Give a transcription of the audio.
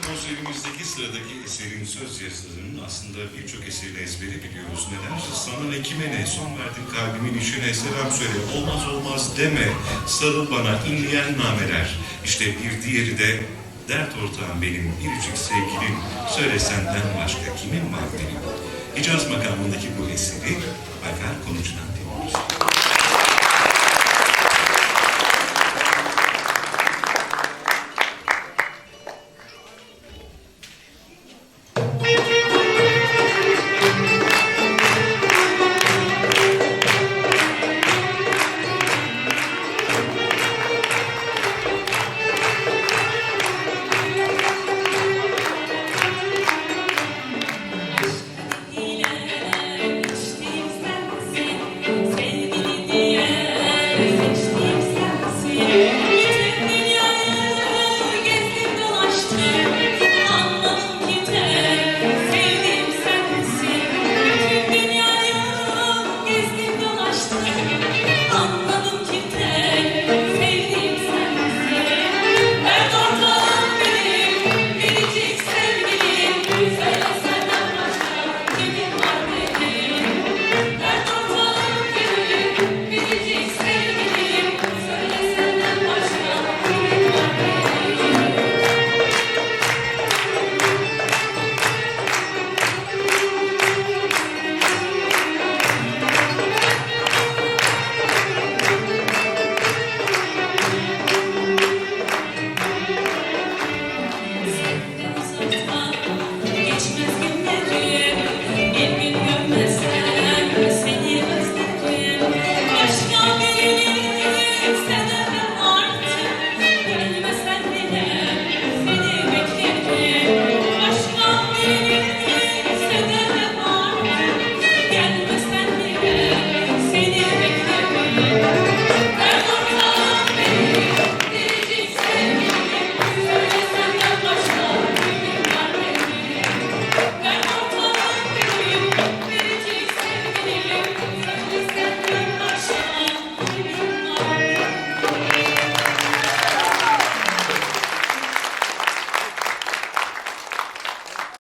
Konserimizdeki sıradaki eserin söz yazarının aslında birçok eserini ezberi biliyoruz. Neler? Sana ne kime ne son verdim kalbimin içine selam söyle. Olmaz olmaz deme sarıl bana inleyen nameler. İşte bir diğeri de dert ortağım benim biricik sevgilim. Söyle senden başka kimin var benim? Hicaz makamındaki bu eseri Bakar Konucu'dan dinliyoruz.